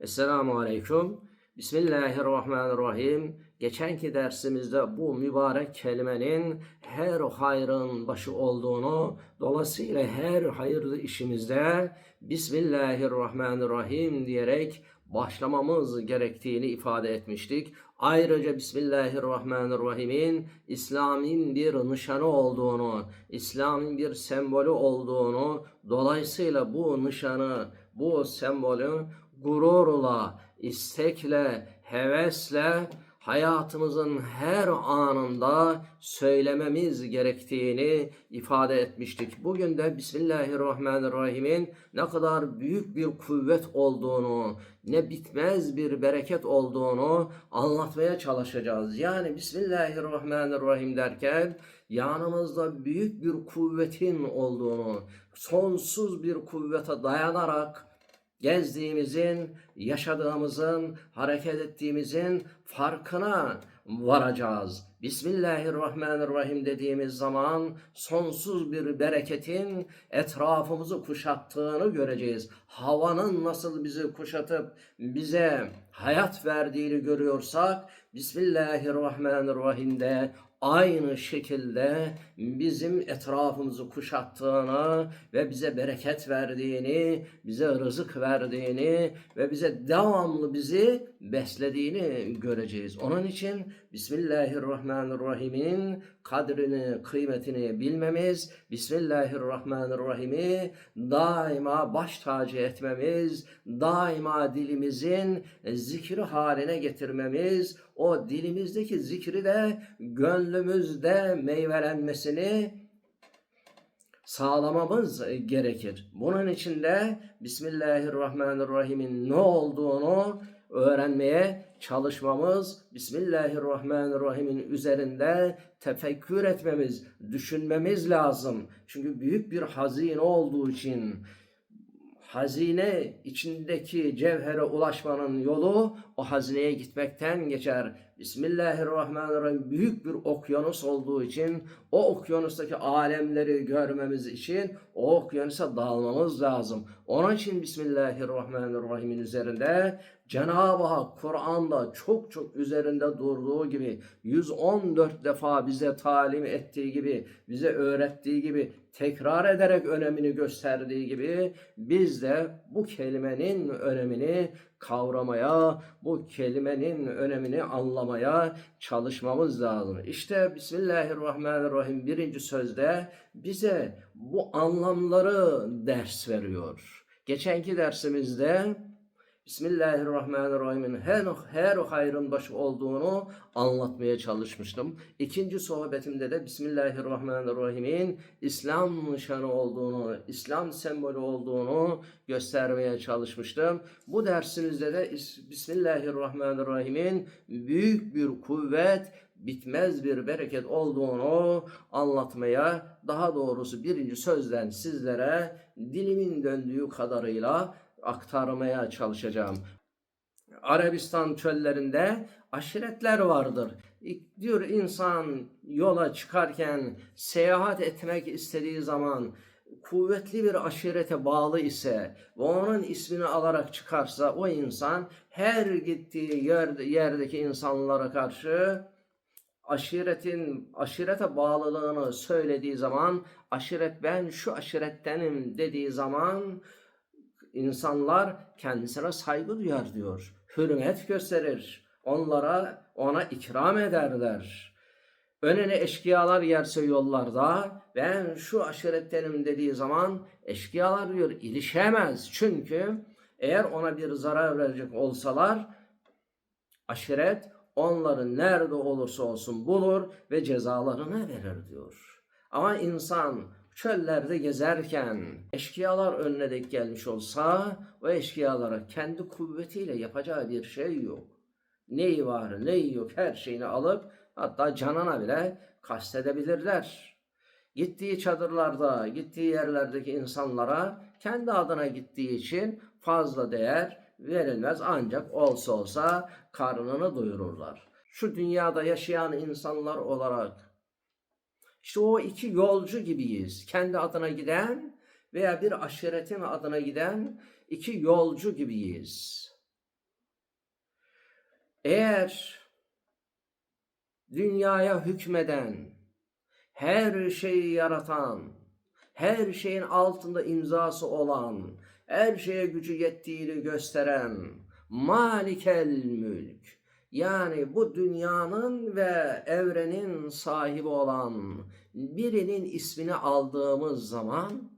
Esselamu Aleyküm. Bismillahirrahmanirrahim. Geçenki dersimizde bu mübarek kelimenin her hayrın başı olduğunu, dolayısıyla her hayırlı işimizde Bismillahirrahmanirrahim diyerek başlamamız gerektiğini ifade etmiştik. Ayrıca Bismillahirrahmanirrahim'in İslam'ın bir nişanı olduğunu, İslam'ın bir sembolü olduğunu, dolayısıyla bu nişanı, bu sembolü gururla, istekle, hevesle hayatımızın her anında söylememiz gerektiğini ifade etmiştik. Bugün de Bismillahirrahmanirrahim'in ne kadar büyük bir kuvvet olduğunu, ne bitmez bir bereket olduğunu anlatmaya çalışacağız. Yani Bismillahirrahmanirrahim derken yanımızda büyük bir kuvvetin olduğunu, sonsuz bir kuvvete dayanarak gezdiğimizin, yaşadığımızın, hareket ettiğimizin farkına varacağız. Bismillahirrahmanirrahim dediğimiz zaman sonsuz bir bereketin etrafımızı kuşattığını göreceğiz. Havanın nasıl bizi kuşatıp bize hayat verdiğini görüyorsak Bismillahirrahmanirrahim'de aynı şekilde bizim etrafımızı kuşattığını ve bize bereket verdiğini, bize rızık verdiğini ve bize devamlı bizi beslediğini göreceğiz. Onun için Bismillahirrahmanirrahim'in kadrini, kıymetini bilmemiz, Bismillahirrahmanirrahim'i daima baş tacı etmemiz, daima dilimizin zikri haline getirmemiz, o dilimizdeki zikri de gönlümüzde meyvelenmesini sağlamamız gerekir. Bunun için de Bismillahirrahmanirrahim'in ne olduğunu öğrenmeye çalışmamız, Bismillahirrahmanirrahim'in üzerinde tefekkür etmemiz, düşünmemiz lazım. Çünkü büyük bir hazine olduğu için hazine içindeki cevhere ulaşmanın yolu o hazineye gitmekten geçer. Bismillahirrahmanirrahim büyük bir okyanus olduğu için o okyanustaki alemleri görmemiz için o okyanusa dalmamız lazım. Onun için Bismillahirrahmanirrahim'in üzerinde Cenab-ı Hak Kur'an'da çok çok üzerinde durduğu gibi 114 defa bize talim ettiği gibi, bize öğrettiği gibi, tekrar ederek önemini gösterdiği gibi biz de bu kelimenin önemini kavramaya, bu kelimenin önemini anlamaya çalışmamız lazım. İşte Bismillahirrahmanirrahim birinci sözde bize bu anlamları ders veriyor. Geçenki dersimizde Bismillahirrahmanirrahim'in her, her hayrın başı olduğunu anlatmaya çalışmıştım. İkinci sohbetimde de Bismillahirrahmanirrahim'in İslam nişanı olduğunu, İslam sembolü olduğunu göstermeye çalışmıştım. Bu dersimizde de Bismillahirrahmanirrahim'in büyük bir kuvvet, bitmez bir bereket olduğunu anlatmaya, daha doğrusu birinci sözden sizlere dilimin döndüğü kadarıyla aktarmaya çalışacağım. Arabistan çöllerinde aşiretler vardır. Diyor insan yola çıkarken seyahat etmek istediği zaman kuvvetli bir aşirete bağlı ise ve onun ismini alarak çıkarsa o insan her gittiği yer, yerdeki insanlara karşı aşiretin aşirete bağlılığını söylediği zaman aşiret ben şu aşirettenim dediği zaman insanlar kendisine saygı duyar diyor. Hürmet gösterir. Onlara ona ikram ederler. Önüne eşkıyalar yerse yollarda ben şu aşirettenim dediği zaman eşkıyalar diyor ilişemez. Çünkü eğer ona bir zarar verecek olsalar aşiret onları nerede olursa olsun bulur ve cezalarını verir diyor. Ama insan çöllerde gezerken eşkıyalar önüne denk gelmiş olsa o eşkıyalara kendi kuvvetiyle yapacağı bir şey yok. Neyi var neyi yok her şeyini alıp hatta canına bile kastedebilirler. Gittiği çadırlarda, gittiği yerlerdeki insanlara kendi adına gittiği için fazla değer verilmez ancak olsa olsa karnını doyururlar. Şu dünyada yaşayan insanlar olarak işte o iki yolcu gibiyiz. Kendi adına giden veya bir aşiretin adına giden iki yolcu gibiyiz. Eğer dünyaya hükmeden, her şeyi yaratan, her şeyin altında imzası olan, her şeye gücü yettiğini gösteren Malikel Mülk yani bu dünyanın ve evrenin sahibi olan birinin ismini aldığımız zaman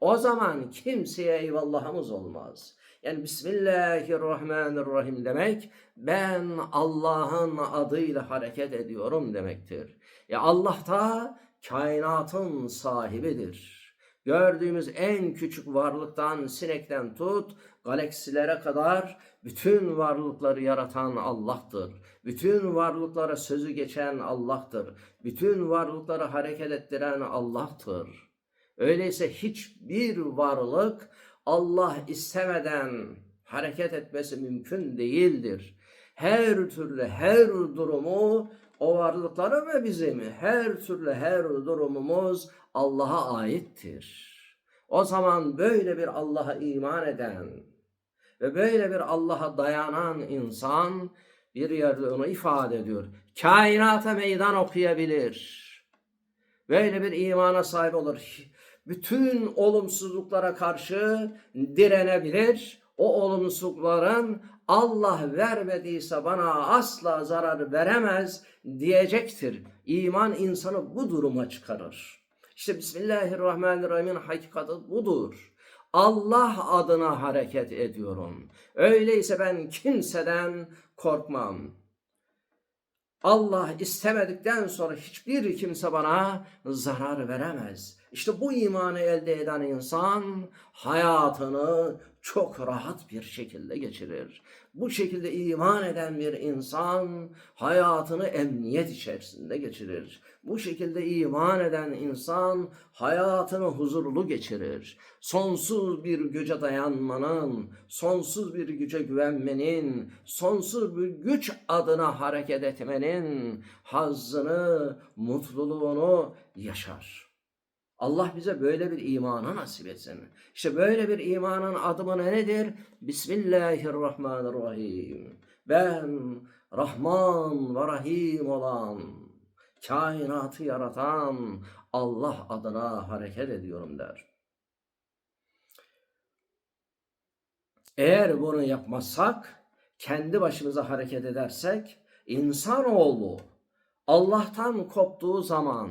o zaman kimseye eyvallahımız olmaz. Yani Bismillahirrahmanirrahim demek ben Allah'ın adıyla hareket ediyorum demektir. Ya Allah da kainatın sahibidir. Gördüğümüz en küçük varlıktan, sinekten tut, galaksilere kadar bütün varlıkları yaratan Allah'tır. Bütün varlıklara sözü geçen Allah'tır. Bütün varlıkları hareket ettiren Allah'tır. Öyleyse hiçbir varlık Allah istemeden hareket etmesi mümkün değildir. Her türlü her durumu o varlıklara ve bizim her türlü her durumumuz Allah'a aittir. O zaman böyle bir Allah'a iman eden ve böyle bir Allah'a dayanan insan bir yerde onu ifade ediyor. Kainata meydan okuyabilir. Böyle bir imana sahip olur. Bütün olumsuzluklara karşı direnebilir. O olumsuzlukların Allah vermediyse bana asla zarar veremez diyecektir. İman insanı bu duruma çıkarır. İşte Bismillahirrahmanirrahim'in hakikati budur. Allah adına hareket ediyorum. Öyleyse ben kimseden korkmam. Allah istemedikten sonra hiçbir kimse bana zarar veremez. İşte bu imanı elde eden insan hayatını çok rahat bir şekilde geçirir. Bu şekilde iman eden bir insan hayatını emniyet içerisinde geçirir. Bu şekilde iman eden insan hayatını huzurlu geçirir. Sonsuz bir güce dayanmanın, sonsuz bir güce güvenmenin, sonsuz bir güç adına hareket etmenin hazzını, mutluluğunu yaşar. Allah bize böyle bir imanı nasip etsin. İşte böyle bir imanın adımı nedir? Bismillahirrahmanirrahim. Ben Rahman ve Rahim olan, kainatı yaratan Allah adına hareket ediyorum der. Eğer bunu yapmazsak, kendi başımıza hareket edersek, insanoğlu Allah'tan koptuğu zaman,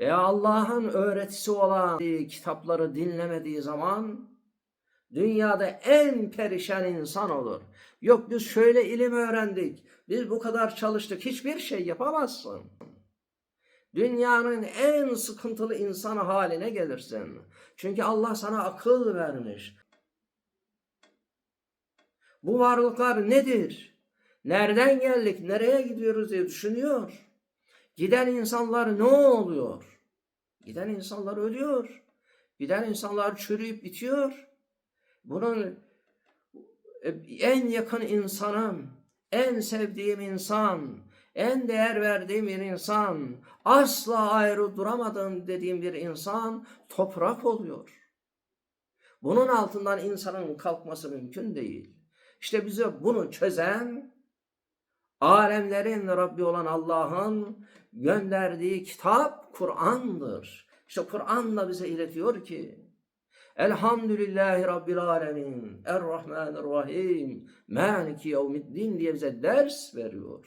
veya Allah'ın öğretisi olan kitapları dinlemediği zaman dünyada en perişan insan olur. Yok biz şöyle ilim öğrendik, biz bu kadar çalıştık, hiçbir şey yapamazsın. Dünyanın en sıkıntılı insanı haline gelirsin. Çünkü Allah sana akıl vermiş. Bu varlıklar nedir? Nereden geldik, nereye gidiyoruz diye düşünüyor. Giden insanlar ne oluyor? Giden insanlar ölüyor. Giden insanlar çürüyüp bitiyor. Bunun e, en yakın insanım, en sevdiğim insan, en değer verdiğim bir insan, asla ayrı duramadım dediğim bir insan toprak oluyor. Bunun altından insanın kalkması mümkün değil. İşte bize bunu çözen alemlerin Rabbi olan Allah'ın gönderdiği kitap Kur'an'dır. İşte Kur'an da bize iletiyor ki Elhamdülillahi Rabbil Alemin Errahmanirrahim Maliki Yevmiddin diye bize ders veriyor.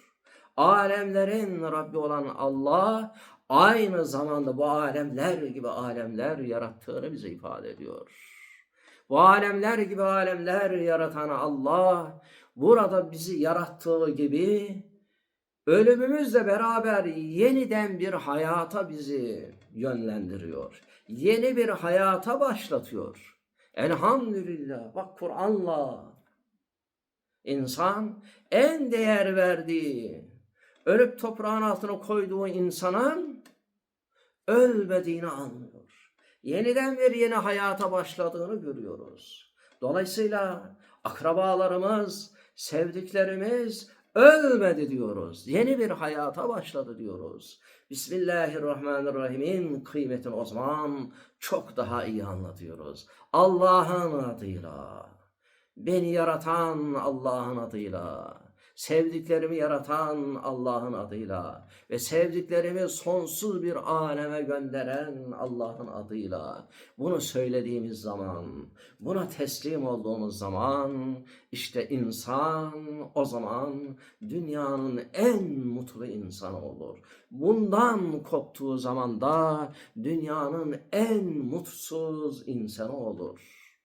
Alemlerin Rabbi olan Allah aynı zamanda bu alemler gibi alemler yarattığını bize ifade ediyor. Bu alemler gibi alemler yaratan Allah burada bizi yarattığı gibi ölümümüzle beraber yeniden bir hayata bizi yönlendiriyor. Yeni bir hayata başlatıyor. Elhamdülillah. Bak Kur'an'la insan en değer verdiği, ölüp toprağın altına koyduğu insanın ölmediğini anlıyor. Yeniden bir yeni hayata başladığını görüyoruz. Dolayısıyla akrabalarımız, sevdiklerimiz ölmedi diyoruz. Yeni bir hayata başladı diyoruz. Bismillahirrahmanirrahim'in kıymetini o zaman çok daha iyi anlatıyoruz. Allah'ın adıyla, beni yaratan Allah'ın adıyla, Sevdiklerimi yaratan Allah'ın adıyla ve sevdiklerimi sonsuz bir aleme gönderen Allah'ın adıyla bunu söylediğimiz zaman, buna teslim olduğumuz zaman işte insan o zaman dünyanın en mutlu insanı olur. Bundan koptuğu zaman da dünyanın en mutsuz insanı olur.